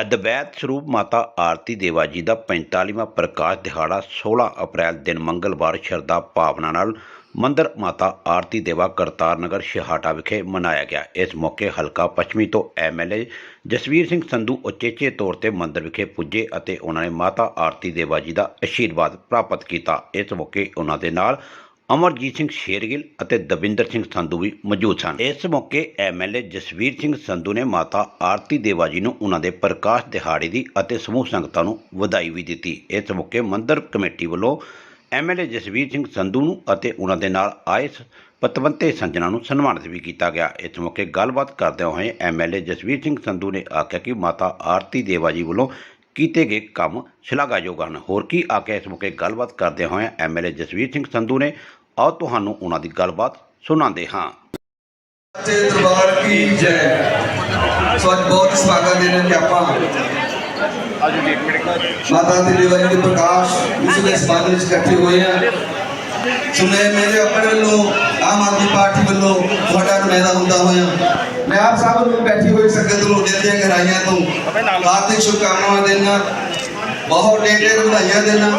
ਅਦਵੈਤ ਸਰੂਪ ਮਾਤਾ ਆਰਤੀ ਦੇਵਾ ਜੀ ਦਾ 45ਵਾਂ ਪ੍ਰਕਾਸ਼ ਦਿਹਾੜਾ 16 ਅਪ੍ਰੈਲ ਦਿਨ ਮੰਗਲਵਾਰ ਸ਼ਰਧਾ ਭਾਵਨਾ ਨਾਲ ਮੰਦਰ ਮਾਤਾ ਆਰਤੀ ਦੇਵਾ ਕਰਤਾਰ ਨਗਰ ਸ਼ਿਹਾਟਾ ਵਿਖੇ ਮਨਾਇਆ ਗਿਆ। ਇਸ ਮੌਕੇ ਹਲਕਾ ਪੱਛਮੀ ਤੋਂ ਐਮਐਲਏ ਜਸਵੀਰ ਸਿੰਘ ਸੰਧੂ ਉਚੇਚੇ ਤੌਰ ਤੇ ਮੰਦਰ ਵਿਖੇ ਪੁੱਜੇ ਅਤੇ ਉਹਨਾਂ ਨੇ ਮਾਤਾ ਆਰਤੀ ਦੇਵਾ ਜੀ ਦਾ ਅਸ਼ੀਰਵਾਦ ਪ੍ਰਾਪਤ ਕੀਤਾ। ਇਸ ਮੌਕੇ ਉਹਨਾਂ ਦੇ ਨਾਲ ਅਮਰਜੀਤ ਸਿੰਘ ਸ਼ੇਰਗਿੱਲ ਅਤੇ ਦਵਿੰਦਰ ਸਿੰਘ ਸੰਧੂ ਵੀ ਮੌਜੂਦ ਸਨ। ਇਸ ਮੌਕੇ ਐਮਐਲਏ ਜਸਵੀਰ ਸਿੰਘ ਸੰਧੂ ਨੇ ਮਾਤਾ ਆਰਤੀ ਦੇਵਾ ਜੀ ਨੂੰ ਉਹਨਾਂ ਦੇ ਪ੍ਰਕਾਸ਼ ਦਿਹਾੜੇ ਦੀ ਅਤੇ ਸਮੂਹ ਸੰਗਤਾਂ ਨੂੰ ਵਧਾਈ ਵੀ ਦਿੱਤੀ। ਇਸ ਮੌਕੇ ਮੰਦਰ ਕਮੇਟੀ ਵੱਲੋਂ ਐਮਐਲਏ ਜਸਵੀਰ ਸਿੰਘ ਸੰਧੂ ਨੂੰ ਅਤੇ ਉਹਨਾਂ ਦੇ ਨਾਲ ਆਏ ਸ- ਪਤਵੰਤੇ ਸੰਜਨਾ ਨੂੰ ਸਨਮਾਨਿਤ ਵੀ ਕੀਤਾ ਗਿਆ। ਇਸ ਮੌਕੇ ਗੱਲਬਾਤ ਕਰਦਿਆਂ ਹੋਏ ਐਮਐਲਏ ਜਸਵੀਰ ਸਿੰਘ ਸੰਧੂ ਨੇ ਆਖਿਆ ਕਿ ਮਾਤਾ ਆਰਤੀ ਦੇਵਾ ਜੀ ਵੱਲੋਂ ਕੀਤੇ ਗਏ ਕੰਮ ਸ਼ਲਾਘਾਯੋਗ ਹਨ। ਹੋਰ ਕੀ ਆਖਿਆ ਇਸ ਮੌਕੇ ਗੱਲਬਾਤ ਕਰਦਿਆਂ ਹੋਏ ਐਮਐਲਏ ਜਸਵੀਰ ਸਿੰਘ ਸੰਧੂ ਨੇ ਆਓ ਤੁਹਾਨੂੰ ਉਹਨਾਂ ਦੀ ਗੱਲਬਾਤ ਸੁਣਾਉਂਦੇ ਹਾਂ। ਸੱਚੇ ਦਰਬਾਰ ਕੀ ਜੈ। ਸੋ ਅੱਜ ਬਹੁਤ ਸਵਾਗਤ ਦੇ ਨੇ ਕਿ ਆਪਾਂ। ਮਾਤਾ ਦੀ ਦੇਵਾ ਦੇ ਪ੍ਰਕਾਸ਼ ਇਸ ਦੇ ਸਬੰਧ ਵਿੱਚ ਇਕੱਠੇ ਹੋਏ ਆ। ਸੋ ਮੈਂ ਮੇਰੇ ਆਪਣੇ ਵੱਲੋਂ, ਆਮ ਆਦਮੀ ਪਾਰਟੀ ਵੱਲੋਂ ਤੁਹਾਡਾ ਨੁਮਾਇੰਦਾ ਹੁੰਦਾ ਹੋਇਆ। ਮੈਂ ਆਪ ਸਭ ਨੂੰ ਬੈਠੀ ਹੋਈ ਸੰਗਤ ਨੂੰ ਦਿਲ ਦੀਆਂ ਗਹਿਰਾਈਆਂ ਤੋਂ ਹਾਰਦਿਕ ਸ਼ੁਭਕਾਮਨਾਵਾਂ ਦੇਣਾ ਬਹੁਤ ਡੇਢ ਵਧਾਈਆਂ ਦੇਣਾ।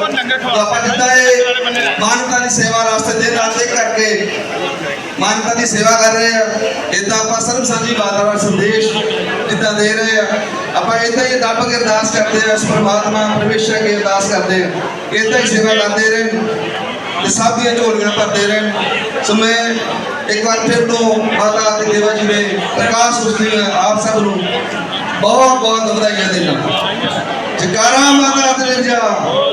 ਤਾਂ ਆਪਾਂ ਜਿੱਦਾਂ ਇਹ ਮਾਨਵਤਾ ਦੀ ਸੇਵਾ ਰਾਸਤੇ ਦੇ ਨਾਲ ਦੇ ਕਰਕੇ ਮਾਨਵਤਾ ਦੀ ਸੇਵਾ ਕਰ ਰਹੇ ਆ। ਇਦਾਂ ਆਪਾਂ ਸਰਬ ਸਾਂਝੀ ਬਾਤਾਂ ਦਾ ਸੰਦੇਸ਼ ਜਿੱਦਾਂ ਦੇ ਰਹੇ ਆ। ਆਪਾਂ ਇਦਾਂ ਹੀ ਰੱਬ ਅੱਗੇ ਅਰਦਾਸ ਕਰਦੇ ਆ ਉਸ ਪਰਮਾਤਮਾ ਪਰਮੇਸ਼ਰ ਅੱਗੇ ਅਰਦਾਸ ਕਰਦੇ ਆ। ਇਦਾਂ ਹੀ ਸੇਵਾ ਕਰਦੇ ਰਹਿਣ ਤੇ ਸਭ ਦੀਆਂ ਝੋਲੀਆਂ ਭਰਦੇ ਰਹਿਣ। ਸੋ ਮੈਂ ਇੱਕ ਵਾਰ ਫਿਰ ਤੋਂ ਮਾਤਾ ਤੇ ਦੇਵਾ ਜੀ ਦੇ ਪ੍ਰਕਾਸ਼ ਉਸਦੀ ਆਪ ਸਭ ਨੂੰ ਬਹੁਤ ਬਹੁਤ ਵਧਾਈਆਂ ਦੇਣਾ ਜਕਾਰਾ ਮਾਤਾ ਤੇ ਜਾ